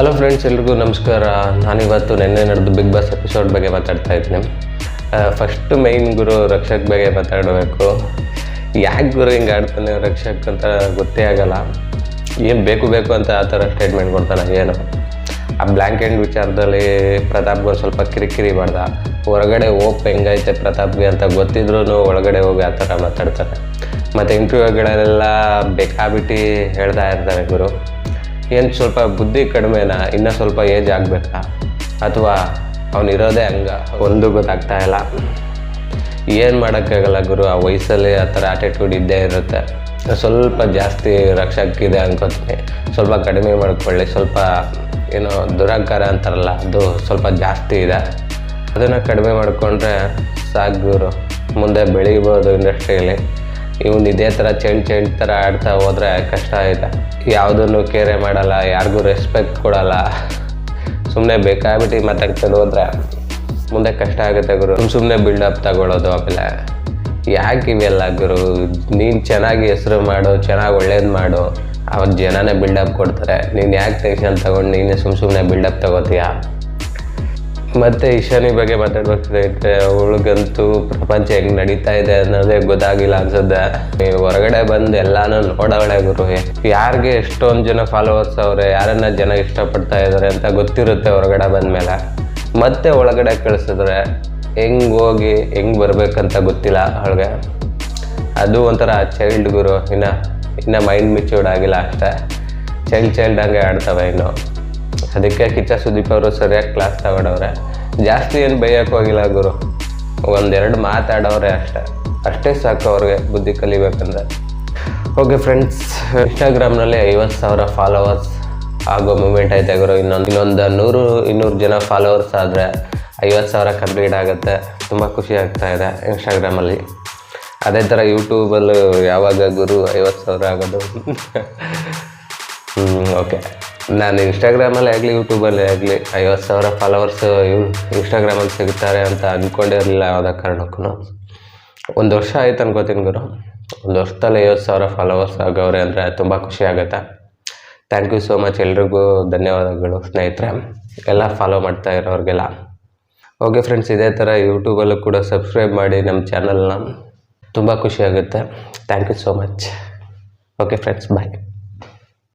Hello friends ಎಲ್ರಿಗೂ ನಮಸ್ಕಾರ. ನಾನಿವತ್ತು ನಿನ್ನೆ ನಡೆದು ಬಿಗ್ ಬಾಸ್ ಎಪಿಸೋಡ್ ಬಗ್ಗೆ ಮಾತಾಡ್ತಾ ಇದ್ದೀನಿ. ಫಸ್ಟ್ ಮೈನ್ ಗುರು ರಕ್ಷಕ್ ಬಗ್ಗೆ ಮಾತಾಡಬೇಕು. ಯಾಕೆ ಗುರು ಹಿಂಗೆ ಆಡ್ತಾನೆ ರಕ್ಷಕ್ ಅಂತ ಗೊತ್ತೇ ಆಗಲ್ಲ. ಏನು ಬೇಕು ಬೇಕು ಅಂತ ಆ ಥರ ಸ್ಟೇಟ್ಮೆಂಟ್ ಕೊಡ್ತಾನೆ, ಏನು? ಆ ಬ್ಲ್ಯಾಂಕ್ ಆ್ಯಂಡ್ ವಿಚಾರದಲ್ಲಿ ಪ್ರತಾಪ್ಗೆ ಒಂದು ಸ್ವಲ್ಪ ಕಿರಿಕಿರಿ ಮಾಡ್ದ. ಹೊರಗಡೆ ಓಪ್ ಹೆಂಗೈತೆ ಪ್ರತಾಪ್ಗೆ ಅಂತ ಗೊತ್ತಿದ್ರೂ ಒಳಗಡೆ ಹೋಗಿ ಆ ಥರ ಮಾತಾಡ್ತಾರೆ ಮತ್ತು ಇಂಟರ್ವ್ಯೂಗಳೆಲ್ಲ ಬೇಕಾಬಿಟ್ಟು ಹೇಳ್ತಾ ಇರ್ತಾರೆ ಗುರು. ಏನು ಸ್ವಲ್ಪ ಬುದ್ಧಿ ಕಡಿಮೆನಾ ಇನ್ನೂ ಸ್ವಲ್ಪ ಏಜ್ ಆಗಬೇಕಾ? ಅಥವಾ ಅವನಿರೋದೇ ಹಂಗ? ಒಂದು ಗೊತ್ತಾಗ್ತಾ ಇಲ್ಲ. ಏನು ಮಾಡೋಕ್ಕಾಗಲ್ಲ ಗುರು, ಆ ವಯಸ್ಸಲ್ಲಿ ಆ ಥರ ಆಟಿಟ್ಯೂಡ್ ಇದ್ದೇ ಇರುತ್ತೆ. ಸ್ವಲ್ಪ ಜಾಸ್ತಿ ರಕ್ಷಕ್ಕಿದೆ ಅನ್ಕೋತೀನಿ. ಸ್ವಲ್ಪ ಕಡಿಮೆ ಮಾಡ್ಕೊಳ್ಳಿ. ಸ್ವಲ್ಪ, ಏನೋ ದುರಂಕಾರ ಅಂತಾರಲ್ಲ, ಅದು ಸ್ವಲ್ಪ ಜಾಸ್ತಿ ಇದೆ. ಅದನ್ನು ಕಡಿಮೆ ಮಾಡಿಕೊಂಡ್ರೆ ಸಾಕು ಗುರು. ಮುಂದೆ ಬೆಳೀಬೋದು ಇಂಡಸ್ಟ್ರಿಯಲ್ಲಿ ಇವನು ಇದೇ ಥರ ಚೆಂಡ್ ಚೆಂಡ್ ಥರ ಆಡ್ತಾ ಹೋದರೆ ಕಷ್ಟ ಇದೆ ಯಾವುದನ್ನು ಕೇರೆ ಮಾಡಲ್ಲ, ಯಾರಿಗೂ ರೆಸ್ಪೆಕ್ಟ್ ಕೊಡಲ್ಲ. ಸುಮ್ಮನೆ ಬೇಕಾಗ್ಬಿಟ್ಟು ಮಾತಾಡ್ಕೊಂಡು ಹೋದ್ರೆ ಮುಂದೆ ಕಷ್ಟ ಆಗುತ್ತೆ ಗುರು. ಸುಮ್ಮ ಸುಮ್ಮನೆ ಬಿಲ್ಡಪ್ ತಗೊಳ್ಳೋದು ಆಮೇಲೆ. ಯಾಕೆ ಇವೆಲ್ಲ ಗುರು? ನೀನು ಚೆನ್ನಾಗಿ ಹೆಸರು ಮಾಡು, ಚೆನ್ನಾಗಿ ಒಳ್ಳೇದು ಮಾಡು. ಅವ್ರ ಜನನೇ ಬಿಲ್ಡಪ್ ಕೊಡ್ತಾರೆ. ನೀನು ಯಾಕೆ ಟೆನ್ಷನ್ ತಗೊಂಡು ನೀನೇ ಸುಮ್ಮ ಸುಮ್ಮನೆ ಬಿಲ್ಡಪ್ ತಗೋತೀಯ? ಮತ್ತು ಈಶಾನಿ ಬಗ್ಗೆ ಮಾತಾಡ್ಬೇಕಾದ್ರೆ ಅವಳಿಗಂತೂ ಪ್ರಪಂಚ ಹೆಂಗ್ ನಡೀತಾ ಇದೆ ಅನ್ನೋದೇ ಗೊತ್ತಾಗಿಲ್ಲ ಅನ್ಸುತ್ತೆ. ಹೊರಗಡೆ ಬಂದು ಎಲ್ಲಾನು ನೋಡವಳೆ ಗುರು. ಯಾರಿಗೆ ಎಷ್ಟೊಂದು ಜನ ಫಾಲೋವರ್ಸ್ ಅವ್ರೆ, ಯಾರನ್ನ ಜನ ಇಷ್ಟಪಡ್ತಾ ಇದ್ದಾರೆ ಅಂತ ಗೊತ್ತಿರುತ್ತೆ ಹೊರಗಡೆ ಬಂದಮೇಲೆ. ಮತ್ತೆ ಒಳಗಡೆ ಕಳ್ಸಿದ್ರೆ ಹೆಂಗ್ ಹೋಗಿ ಹೆಂಗ್ ಬರ್ಬೇಕಂತ ಗೊತ್ತಿಲ್ಲ ಅವಳಿಗೆ. ಅದು ಒಂಥರ ಚೈಲ್ಡ್ ಗುರು. ಇನ್ನು ಇನ್ನು ಮೈಂಡ್ ಮೆಚ್ಯೂರ್ಡ್ ಆಗಿಲ್ಲ ಅಷ್ಟೇ. ಚೈಲ್ಡ್ ಚೈಲ್ಡ್ ಹಂಗೆ ಆಡ್ತವೆ ಇನ್ನು. ಅದಕ್ಕೆ ಕಿಚ್ಚ ಸುದೀಪ್ ಅವರು ಸರಿಯಾಗಿ ಕ್ಲಾಸ್ ತಗೊಂಡವ್ರೆ. ಜಾಸ್ತಿ ಏನು ಬೈಯಕ್ಕೆ ಹೋಗಿಲ್ಲ ಗುರು. ಒಂದೆರಡು ಮಾತಾಡೋರೆ ಅಷ್ಟೇ. ಅಷ್ಟೇ ಸಾಕು ಅವ್ರಿಗೆ ಬುದ್ಧಿ ಕಲಿಬೇಕಂದ್ರೆ. ಓಕೆ ಫ್ರೆಂಡ್ಸ್ ಇನ್ಸ್ಟಾಗ್ರಾಮ್ನಲ್ಲಿ ಐವತ್ತು ಸಾವಿರ ಫಾಲೋವರ್ಸ್ ಆಗೋ ಮೂಮೆಂಟ್ ಐತೆ ಗುರು. ಇನ್ನೊಂದು ಇನ್ನೊಂದು ನೂರು ಇನ್ನೂರು ಜನ ಫಾಲೋವರ್ಸ್ ಆದರೆ ಐವತ್ತು ಸಾವಿರ ಕಂಪ್ಲೀಟ್ ಆಗುತ್ತೆ. ತುಂಬ ಖುಷಿ ಆಗ್ತಾ ಇದೆ ಇನ್ಸ್ಟಾಗ್ರಾಮಲ್ಲಿ ಅದೇ ಥರ ಯೂಟ್ಯೂಬಲ್ಲೂ ಯಾವಾಗ ಗುರು ಐವತ್ತು ಸಾವಿರ ಆಗೋದು? ಓಕೆ ನಾನು ಇನ್ಸ್ಟಾಗ್ರಾಮಲ್ಲೇ ಆಗಲಿ ಯೂಟ್ಯೂಬಲ್ಲೇ ಆಗಲಿ, ಐವತ್ತು ಸಾವಿರ ಫಾಲೋವರ್ಸ್ ಇನ್ಸ್ಟಾಗ್ರಾಮಲ್ಲಿ ಸಿಗ್ತಾರೆ ಅಂತ ಅಂದ್ಕೊಂಡಿರಲಿಲ್ಲ ಯಾವುದೇ ಕಾರಣಕ್ಕೂ. ಒಂದು ವರ್ಷ ಆಯ್ತು ಅನ್ಕೋತೀನಿ ಗುರು. ಒಂದು ವರ್ಷದಲ್ಲಿ ಐವತ್ತು ಸಾವಿರ ಫಾಲೋವರ್ಸ್ ಆಗೋರೆ ಅಂದರೆ ತುಂಬ ಖುಷಿ ಆಗುತ್ತೆ. ಥ್ಯಾಂಕ್ ಯು ಸೋ ಮಚ್ ಎಲ್ರಿಗೂ ಧನ್ಯವಾದಗಳು ಸ್ನೇಹಿತರೆ. ಎಲ್ಲ ಫಾಲೋ ಮಾಡ್ತಾ ಇರೋರಿಗೆಲ್ಲ. ಓಕೆ ಫ್ರೆಂಡ್ಸ್ ಇದೇ ಥರ ಯೂಟ್ಯೂಬಲ್ಲೂ ಕೂಡ ಸಬ್ಸ್ಕ್ರೈಬ್ ಮಾಡಿ ನಮ್ಮ ಚಾನಲ್ನ ತುಂಬ ಖುಷಿ ಆಗುತ್ತೆ. Thank you so much okay friends bye